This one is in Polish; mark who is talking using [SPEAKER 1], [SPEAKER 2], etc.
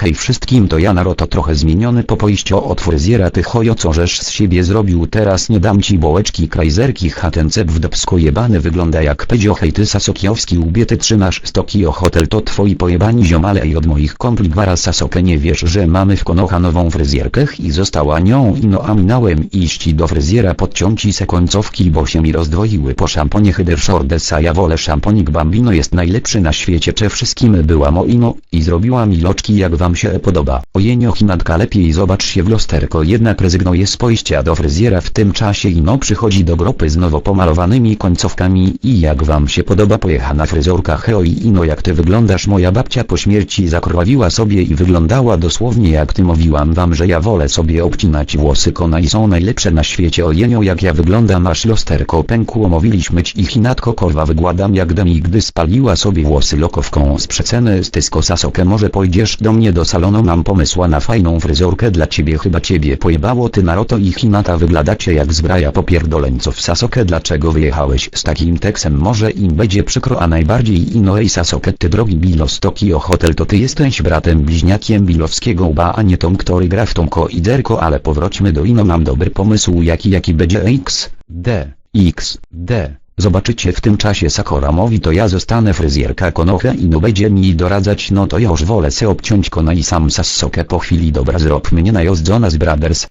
[SPEAKER 1] Hej wszystkim to ja Naruto trochę zmieniony po pojściu od fryzjera ty chojo co żeś z siebie zrobił? Teraz nie dam ci bołeczki krajzerki hatencep w dopsko jebany wygląda jak pedzio. Hej ty Sasokiowski łbie ty trzymasz Stokio Hotel to twoi pojebani ziomale. I od moich kompli gwara Sasoke nie wiesz że mamy w Konoha nową fryzjerkę? I została nią i no a minąłem iść do fryzjera. Podciąć ci se końcówki bo się mi rozdwoiły po szamponie. Hyder Shorts a ja wolę szamponik Bambino jest najlepszy na świecie. Cze wszystkim była moino i zrobiła mi loczki jak wam się podoba. Ojenio Hinatka lepiej zobacz się w lusterko. Jednak rezygnuje z pojścia do fryzjera w tym czasie i no przychodzi do grupy z nowo pomalowanymi końcówkami. I jak wam się podoba pojechana fryzorka heo i ino jak ty wyglądasz? Moja babcia po śmierci zakrwawiła sobie i wyglądała dosłownie jak ty. Mówiłam wam że ja wolę sobie obcinać włosy kona i są najlepsze na świecie. Ojenio jak ja wyglądam aż lusterko pękło. Mówiliśmy ci i Hinatko korwa wygładam jak demi gdy spaliła sobie włosy lokowką z przeceny z Tysko Sasoke może pójdziesz do mnie do salonu mam pomysła na fajną fryzorkę dla ciebie chyba ciebie pojebało ty Naruto i Hinata wyglądacie jak zbraja popierdoleńców w Sasoke dlaczego wyjechałeś z takim teksem może im będzie przykro a najbardziej Inoue Sasoke ty drogi Bilos Tokio Hotel to ty jesteś bratem bliźniakiem Bilowskiego łba a nie tą który gra w Tomko i Derko ale powróćmy do Ino mam dobry pomysł jaki jaki będzie X, D, X, D. Zobaczycie w tym czasie Sakura mówi to ja zostanę fryzjerka Konoha i no będzie mi doradzać no to ja już wolę se obciąć kona i sam Sasuke po chwili. Dobra zrób mnie na Jonas Brothers